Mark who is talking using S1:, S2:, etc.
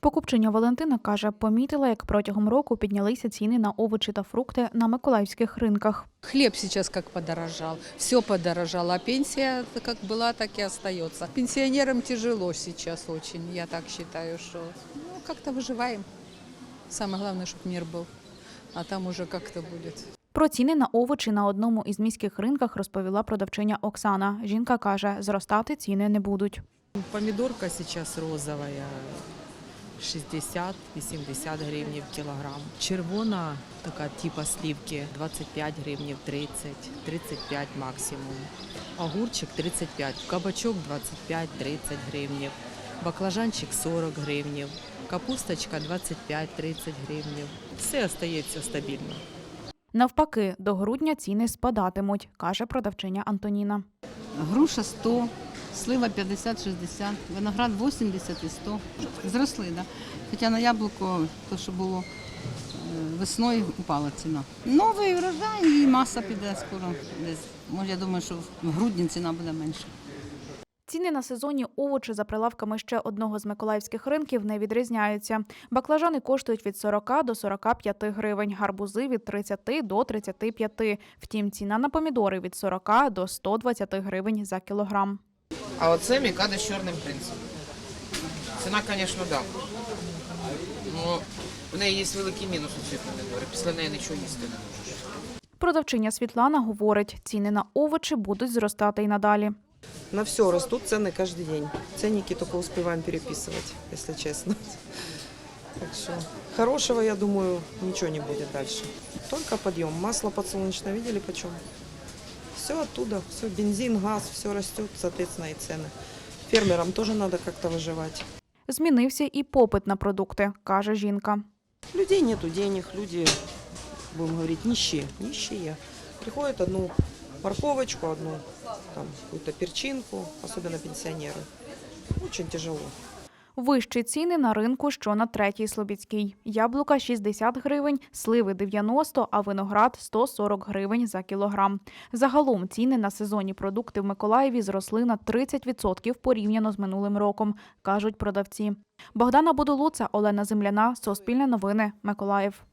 S1: Покупчиня Валентина каже, помітила, як протягом року піднялися ціни на овочі та фрукти на миколаївських ринках.
S2: Хлеб сейчас как подорожал, все подорожало, а пенсия как была, так и остается. Пенсионерам тяжело сейчас очень, я так считаю, что ну, как-то выживаем. Самое главное, чтобы мир был, а там уже как-то будет.
S1: Про ціни на овочі на одному із міських ринках розповіла продавчиня Оксана. Жінка каже, зростати ціни не будуть.
S3: Помидорка сейчас розовая, 60-80 гривнів кілограм. Червона, така типа сливки, 25 гривнів, 30, 35 максимум. Огурчик 35, кабачок 25-30 гривнів, баклажанчик 40 гривнів, капусточка 25-30 гривнів. Все остається стабільно.
S1: Навпаки, до грудня ціни спадатимуть, каже продавчиня Антоніна.
S4: Груша 100, слива 50-60, виноград 80 і 100. Зросли, да. Хоча на яблуко, то, що було е, весною, упала ціна. Новий врожай і маса піде скоро. Може, я думаю, що в грудні ціна буде менша.
S1: Ціни на сезонні овочі за прилавками ще одного з миколаївських ринків не відрізняються. Баклажани коштують від 40 до 45 гривень, гарбузи від 30 до 35. Втім, ціна на помідори від 40 до 120 гривень за кілограм.
S5: А оце мікада з чорним принцем. Ціна, звісно, да. Ну, в неї є великий мінус у цій помідори. Після неї нічого їсти не можеш.
S1: Продавчиня Світлана говорить, ціни на овочі будуть зростати й надалі.
S6: На все растут цены каждый день. Ценники только успеваем переписывать, если честно. Так что хорошего, я думаю, ничего не будет дальше. Только подъем. Масло подсолнечное видели почем? Все оттуда, все, бензин, газ, все растет, соответственно, и цены. Фермерам тоже надо как-то выживать.
S1: Змінився і попит на продукти, каже жінка.
S6: Людей нету денег, люди, будем говорить, нищие, нищие. Приходят одну морковочку, одну там какую-то перчинку, особенно пенсионеры. Очень тяжело.
S1: Вищі ціни на ринку, що на третій Слобідській. Яблука 60 гривень, сливи 90, а виноград 140 гривень за кілограм. Загалом ціни на сезонні продукти в Миколаєві зросли на 30% порівняно з минулим роком, кажуть продавці. Богдана Будулуца, Олена Земляна, Суспільне новини, Миколаїв.